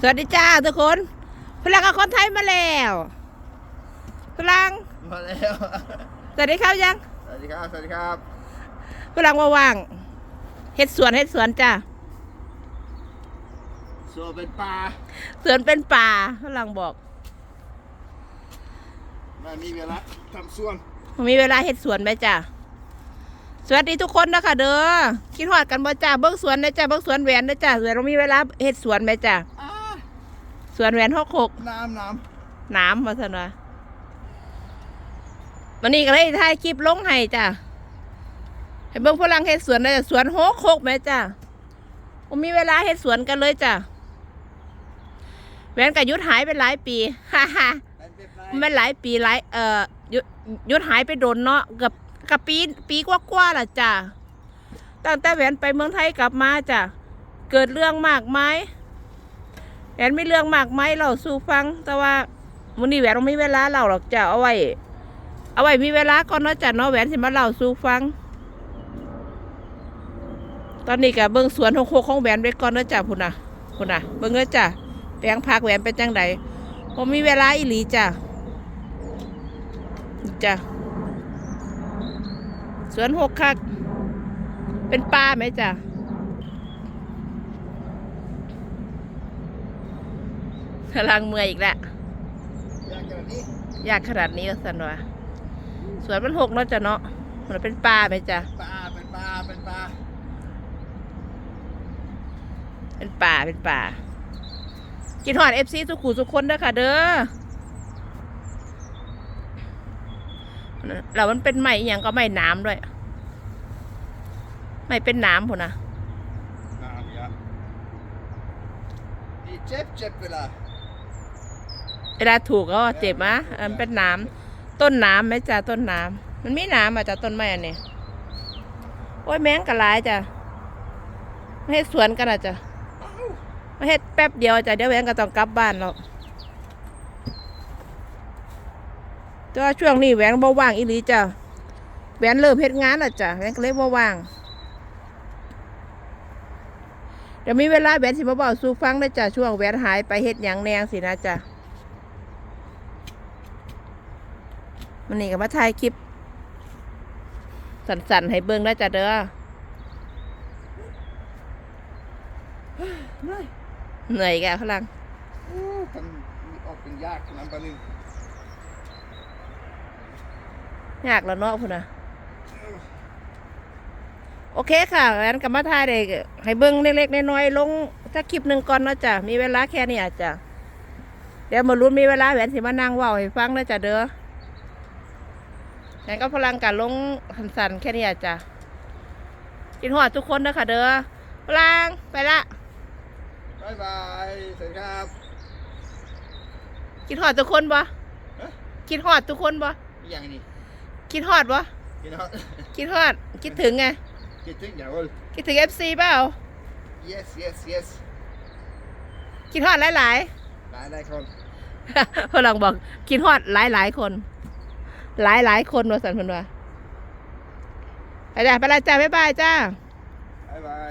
สวัสดีจ้าทุกคน พลังกับคนไทยมาแล้ว พลัง มาแล้ว สวัสดีครับยัง สวัสดีครับ สวัสดีครับ พลังว่างๆเฮ็ดสวนเฮ็ดสวนจ้าส่วนเป็นปลาสวนเป็นป่าพลังบอกไม่มีเวลาทำส่วน มีเวลาเฮ็ดสวนไหมจ้าสวัสดีทุกคนนะคะเด้อคิดฮอดกันบ่จ้าเบิ้งสวนนะจ้าเบิ้งสวนแหวนนะจ้าเดี๋ยวเรามีเวลาเฮ็ดสวนไหมจ้าอ้า สวนแหวนหกหกน้ำน้น้ำมาสนะวันนี้ก็เลยถ่ายคลิปลงให้จ้ะให้เบิ่งพลังเฮ็ดสวนได้จ้ะสวนโฮกโคกไหมจ้ะผมมีเวลาเฮ็ดสวนกันเลยจ้ะแหวนกับยุดหายไปหลายปี ฮ่าฮ่าำเป็นเป็นไรมันหลายปีหลายเอ่อยุดยุดหายไปโดนเนาะเกับกับปีปีกว่าๆล่ะจ้ะตั้งแต่แหวนไปเมืองไทยกลับมาจ้ะเกิดเรื่องมากไหม แหวนไม่เรื่องมากไหมเราสู่ฟัง แต่ว่าวันนี้แหวนไม่มีเวลาเล่าหรอกจะเอาไว้ เอาไว้มีเวลาก่อนเนาะจ้ะเนาะแหวนสิมาเล่าสู่ฟัง ตอนนี้กับเบิ้งสวนของโคกของแหวนไปก่อนเนาะจ้ะพุ่นน่ะพุ่นน่ะเบิ้งเนาะจ้ะแปลงผักแหวนเป็นจังไดผมมีเวลาอีหลีจ้ะจ้ะสวนหกคัก เป็นป่าไหมจ้ะ กำลังเมื่อยอีกแล้วอยากกันนี้อยากขนาดนี้ก็สันวะสวนมันหกเนาะจ้ะเนาะมันเป็นป่าไหมจ้ะปลาเป็นปลาเป็นปลาเป็นป่าเป็นป่า กินหอดเอฟซีทุกขู่ทุกคนเด้อค่ะ เด้อแล้วมันเป็นไม้อหย่างก็ไม้น้ำด้วย ไม่เป็นน้ำพุ่นนะน้ำเยอะนี่เจ็บเจ็บเวลา เวลาถูกก็เจ็บมะอันเป็นน้ำต้นน้ำไหมจ้ะต้นน้ำมันไมีน้ำอะจ้ะต้นไม้อันนี้โอ้ยแมงกะหลายจ้ะไมาเฮ็ดสวนกันอะจ้ะมาเฮ็ดแป๊บเดียวจ้ะเดี๋ยวแหวนก็ต้องกลับบ้านแล้วแต่ว่าช่วงนี้แหวนบ่ว่างอีหลีจ้ะแหวนเริ่มเฮ็ดงานแล้วจ้ะแหวนก็เลยบ่ว่างเดี๋ยวมีเวลาแหวนสิมาบอกสู่ฟังนะจ้ะช่วงแหวนหายไปเฮ็ดหยังแนงสินะจ้ะ มันนี่ก็มาถ่ายคลิป สั่นๆให้เบิ่งได้จ้ะเด้อเหนื่อยเหนื่อยแกพลังอู้ทำมีออกเป็นยากน้ำปลาหนึ่งยากแล้วเนาะพุ่นนะโอเคค่ะงั้นก็มาถ่ายได้ให้เบิ่งเล็กๆน้อยๆลงสักคลิปหนึ่งก่อนเนาะจ้ะมีเวลาแค่นี้อาจจะเดี๋ยวมาลุ้นมีเวลาแหวนสิมานั่งเว่าให้ฟังนะจ้ะเด้อ งั้นก็พลังกันลงสั่นๆแค่นี้อาจจะกินหอดทุกคนนะค่ะเด้อพลังไปละบายบายสวัสดีครับ กินหอดทุกคนบ่ฮะกินหอดทุกคนบ่มีอย่างนี้กินฮอดวะกินฮอตคิดฮอดคิดถึงไงคิดถึงอย่างวะคิดถึง FC เปล่า yes yes yes คิดฮอดหลายหลายหลายคนๆพลังบอกคิดฮอดหลายๆคน หลายหลายคนว่าสันเพิ่นว่าไปจ้ะไปละจ้าบ๊ายบายจ้าบ๊ายบาย